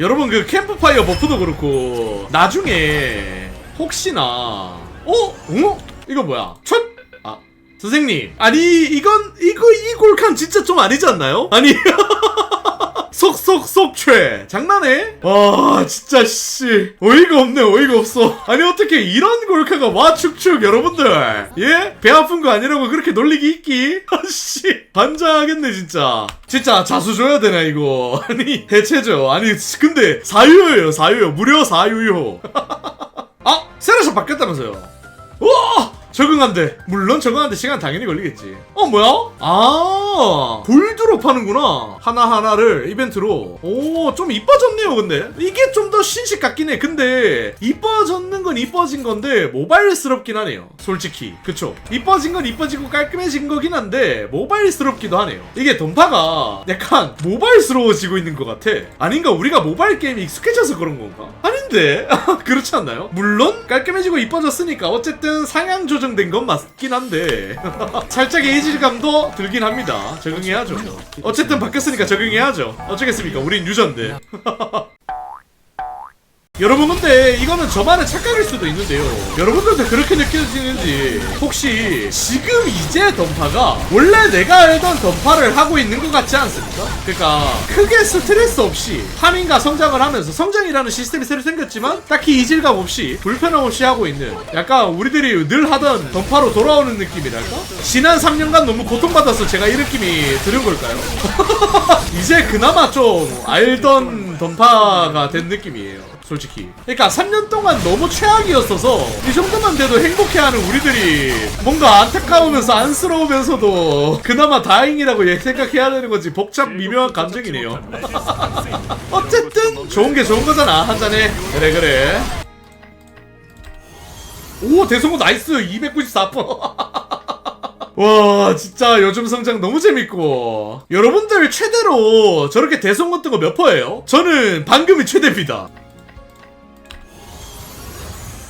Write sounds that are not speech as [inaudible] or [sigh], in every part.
여러분 그 캠프파이어 버프도 그렇고 나중에 혹시나 어? 어? 이거 뭐야? 첫? 아 선생님 아니 이건 이거 이 골칸 진짜 좀 아니지 않나요? 아니 [laughs] 속속속최 장난해? 와 진짜 씨. 어이가 없네 어이가 없어. 아니 어떻게 이런 골카가 와 축축 여러분들. 예? 배 아픈 거 아니라고 그렇게 놀리기 있기? 아씨. 반장하겠네 진짜. 진짜 자수 줘야 되나 이거? [laughs] 아니 해체죠. 아니 근데 4유효예요 4유효 무려 4유효 아 세라샷 바뀌었다면서요? 우와! 적응한대. 물론 적응하는데 시간 당연히 걸리겠지. 어, 뭐야? 아, 골드로 파는구나. 하나하나를 이벤트로. 오, 좀 이뻐졌네요, 근데. 이게 좀 더 신식 같긴 해. 근데, 이뻐졌는 건 이뻐진 건데, 모바일스럽긴 하네요. 솔직히. 그쵸? 이뻐진 건 이뻐지고 깔끔해진 거긴 한데, 모바일스럽기도 하네요. 이게 던파가 약간 모바일스러워지고 있는 것 같아. 아닌가? 우리가 모바일 게임이 익숙해져서 그런 건가? 아닌 데? [laughs] 그렇지 않나요? 물론, 깔끔해지고 이뻐졌으니까, 어쨌든 상향 조정된 건 맞긴 한데, [laughs] 살짝의 이질감도 들긴 합니다. 적응해야죠. 어쨌든 바뀌었으니까 적응해야죠. 어쩌겠습니까? 우린 유저인데. [laughs] 여러분 근데 이거는 저만의 착각일 수도 있는데요 여러분들도 그렇게 느껴지는지 혹시 지금 이제 던파가 원래 내가 알던 던파를 하고 있는 것 같지 않습니까? 그러니까 크게 스트레스 없이 파밍과 성장을 하면서 성장이라는 시스템이 새로 생겼지만 딱히 이질감 없이 불편함 없이 하고 있는 약간 우리들이 늘 하던 던파로 돌아오는 느낌이랄까? 지난 3년간 너무 고통받아서 제가 이 느낌이 들은 걸까요? [laughs] 이제 그나마 좀 알던 던파가 된 느낌이에요. 솔직히. 그러니까 3년 동안 너무 최악이었어서 이 정도만 돼도 행복해하는 우리들이 뭔가 안타까우면서 안쓰러우면서도 그나마 다행이라고 얘 생각해야 되는 건지 복잡 미묘한 감정이네요. [laughs] 어쨌든 좋은 게 좋은 거잖아 한 잔에. 그래 그래. 오 대성공 나이스 294%. [laughs] 와 진짜 요즘 성장 너무 재밌고. 여러분들 최대로 저렇게 대성공 뜬거 몇 퍼예요? 저는 방금이 최대입니다.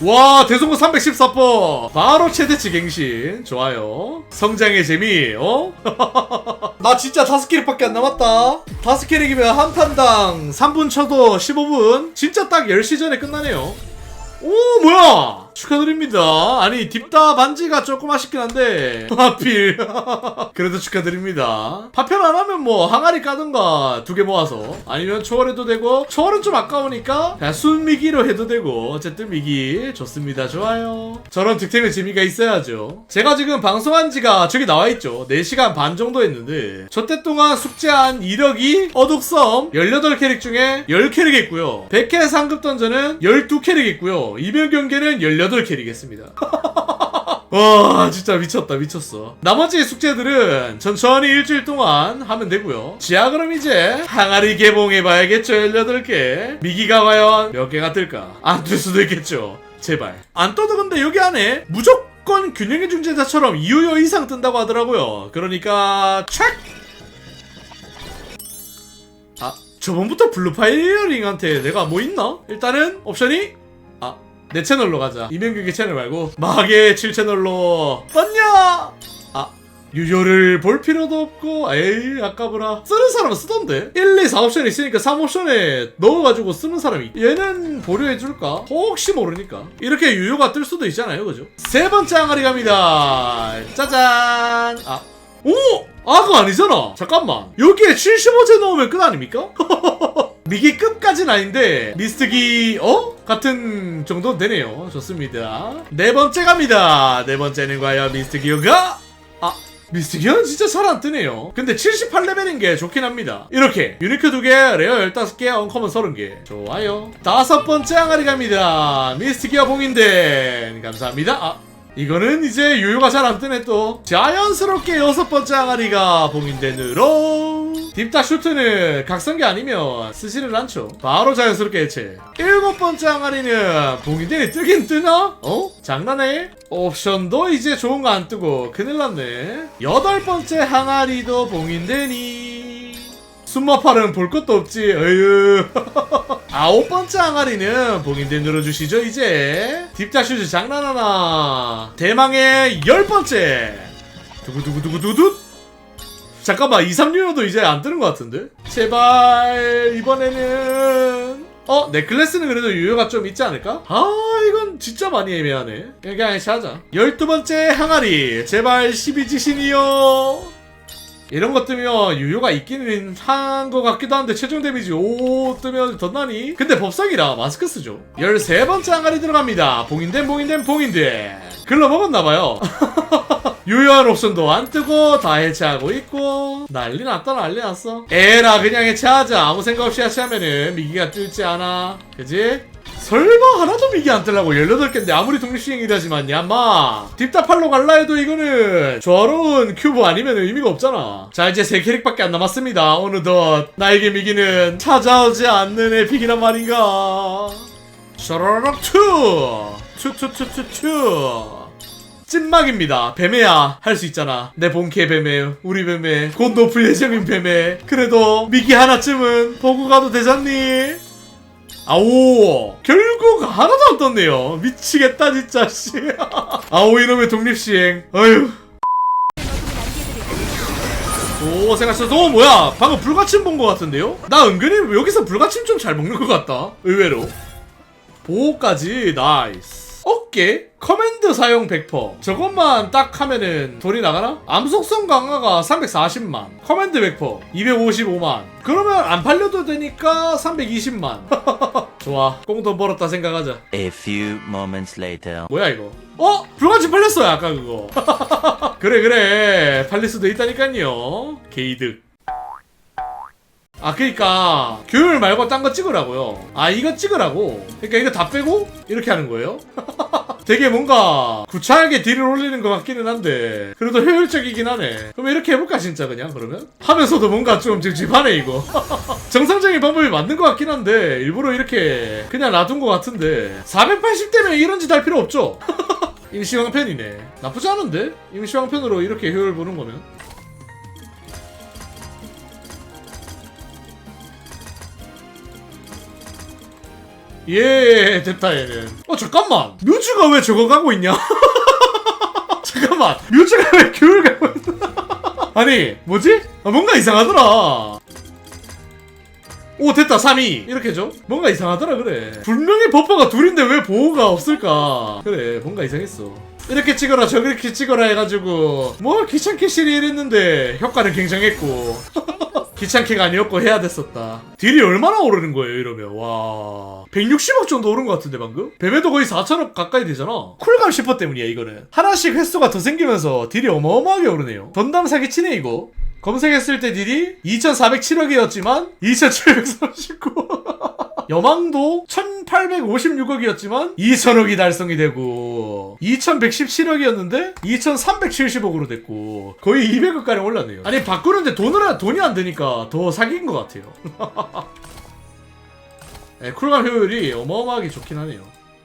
와 대성공 314퍼. 바로 최대치 갱신. 좋아요. 성장의 재미 어? [laughs] 나 진짜 다섯 캐릭밖에 안 남았다. 다섯 캐릭이면 한 판당 3분 쳐도 15분. 진짜 딱 10시 전에 끝나네요. 오 뭐야 축하드립니다. 아니 딥다 반지가 조금 아쉽긴 한데 [laughs] 하필 그래도 축하드립니다. 파편 안 하면 뭐 항아리 까든가 두 개 모아서. 아니면 초월해도 되고 초월은 좀 아까우니까 그냥 순미기로 해도 되고. 어쨌든 미기 좋습니다. 좋아요. 저런 득템의 재미가 있어야죠. 제가 지금 방송한 지가 저기 나와 있죠. 4시간 반 정도 했는데 저때 동안 숙제한 이력이 어둑섬 18캐릭 중에 10캐릭 했고요. 100회 상급 던전은 12캐릭 했고요. 이별 경기는 18캐릭 했습니다 [laughs] 와 진짜 미쳤다 미쳤어. 나머지 숙제들은 천천히 일주일 동안 하면 되고요. 지하 그럼 이제 항아리 개봉해봐야겠죠 18개. 미기가 과연 몇 개가 뜰까? 안 뜰 수도 있겠죠. 제발. 안 떠도 근데 여기 안에 무조건 균형의 중재자처럼 2유효 이상 뜬다고 하더라고요. 그러니까 책 아, 저번부터 블루파이어링한테 내가 뭐 있나? 일단은 옵션이 아, 내 채널로 가자. 이명규의 채널 말고 마계 7채널로 떴냐? 아, 유효를 볼 필요도 없고 에이 아까보라 쓰는 사람은 쓰던데 1, 2, 4옵션 있으니까 3옵션에 넣어가지고 쓰는 사람이 얘는 보류해줄까? 혹시 모르니까 이렇게 유효가 뜰 수도 있잖아요 그죠? 세 번째 항아리 갑니다 짜잔 아 오! 아, 그거 아니잖아. 잠깐만. 여기에 75제 넣으면 끝 아닙니까? [laughs] 미기 끝까진 아닌데, 미스트기, 어? 같은 정도 되네요. 좋습니다. 네 번째 갑니다. 네 번째는 과연 미스트기어가? 아, 미스트기어는 진짜 잘 안 뜨네요. 근데 78레벨인 게 좋긴 합니다. 이렇게, 유니크 2개, 레어 15개, 언커먼 30개. 좋아요. 다섯 번째 항아리 갑니다. 미스트기어 봉인된. 감사합니다. 아. 이거는 이제 유효가 잘 안 뜨네 또 자연스럽게 여섯 번째 항아리가 봉인된으로 딥다 슈트는 각성기 아니면 쓰지를 않죠. 바로 자연스럽게 해체. 일곱 번째 항아리는 봉인된이 뜨긴 뜨나? 어? 장난해? 옵션도 이제 좋은 거 안 뜨고 큰일 났네. 여덟 번째 항아리도 봉인되니. 숨마팔은 볼 것도 없지. 어휴. [laughs] 아홉 번째 항아리는 봉인대 눌러주시죠 이제. 딥자 슈즈 장난하나. 대망의 열 번째. 두구두구두구두구 잠깐만 2, 3유효도 이제 안 뜨는 것 같은데? 제발 이번에는 어? 넥클래스는 그래도 유효가 좀 있지 않을까? 아 이건 진짜 많이 애매하네 그냥 해시 하자 12번째 항아리 제발 12지신이요 이런 것 뜨면 유효가 있기는 한 것 같기도 한데 최종 데미지 5 뜨면 덧나니? 근데 법석이라 마스크 쓰죠 13번째 항아리 들어갑니다 봉인된 봉인된 봉인된 글러 먹었나봐요 [laughs] 유효한 옵션도 안 뜨고 다 해체하고 있고 난리 났다 난리 났어. 에라 그냥 해체하자. 아무 생각 없이 해체하면은 미기가 뜰지 않아. 그지? 설마 하나도 미기 안 뜨려고 18개인데 아무리 독립시행이라지만 야마. 딥다팔로 갈라 해도 이거는 조화로운 큐브 아니면 의미가 없잖아. 자 이제 3캐릭밖에 안 남았습니다. 어느덧 나에게 미기는 찾아오지 않는 에픽이란 말인가. 샤라락 투! 투투투투투! 찐막입니다. 뱀애야. 할 수 있잖아. 내 본캐 뱀애. 우리. 곧 높을 예정인 뱀애. 그래도 미기 하나쯤은 보고 가도 되잖니? 아오! 결국 하나도 안 떴네요. 미치겠다, 진짜, 씨. [laughs] 아오, 이놈의 독립시행. 어휴. 오, 생각했어. 오, 뭐야. 방금 불가침 본 것 같은데요? 나 은근히 여기서 불가침 좀 잘 먹는 것 같다. 의외로. 보호까지 나이스 어깨 커맨드 사용 100% 저것만 딱 하면은 돈이 나가나? 암속성 강화가 340만 커맨드 100% 255만. 그러면 안 팔려도 되니까 320만. [laughs] 좋아. 꽁돈 벌었다 생각하자. A few moments later. 뭐야 이거? 어? 불같이 팔렸어요 아까 그거. [laughs] 그래 그래. 팔릴 수도 있다니까요. 게이득 아 그니까 교율 말고 딴 거 찍으라고요. 아 이거 찍으라고? 그러니까 이거 다 빼고 이렇게 하는 거예요? [laughs] 되게 뭔가 구차하게 딜을 올리는 것 같기는 한데 그래도 효율적이긴 하네. 그럼 이렇게 해볼까 진짜 그냥 그러면? 하면서도 뭔가 좀 찝찝하네 이거. [laughs] 정상적인 방법이 맞는 것 같긴 한데 일부러 이렇게 그냥 놔둔 것 같은데 480대면 이런 짓 할 필요 없죠? [laughs] 임시왕편이네. 나쁘지 않은데? 임시왕편으로 이렇게 효율 보는 거면 예 됐다 얘는. 어 잠깐만. 뮤즈가 왜 저거 가고 있냐? [laughs] 잠깐만. 뮤즈가 왜 교육 가고 있나 [laughs] 아니 뭐지? 아, 뭔가 이상하더라. 오 됐다. 3위 이렇게 줘. 뭔가 이상하더라 그래. 분명히 버퍼가 둘인데 왜 보호가 없을까? 그래 뭔가 이상했어. 이렇게 찍어라 저렇게 찍어라 해가지고. 뭐 귀찮게 실이 이랬는데 효과는 굉장했고 [laughs] 귀찮게가 아니었고 해야 됐었다. 딜이 얼마나 오르는 거예요, 이러면. 와. 160억 정도 오른 것 같은데, 방금? 뱀에도 거의 4천억 가까이 되잖아. 쿨감 10% 때문이야, 이거는. 하나씩 횟수가 더 생기면서 딜이 어마어마하게 오르네요. 던담 사기 치네, 이거. 검색했을 때 딜이 2,407억이었지만 2,739억. [laughs] 여망도 1,856억이었지만 2,000억이 달성이 되고 2,117억이었는데 2,370억으로 됐고 거의 200억가량 올랐네요. 아니 바꾸는데 돈을 돈이 안 되니까 더 사기인 것 같아요. [laughs] 네, 쿨감 효율이 어마어마하게 좋긴 하네요.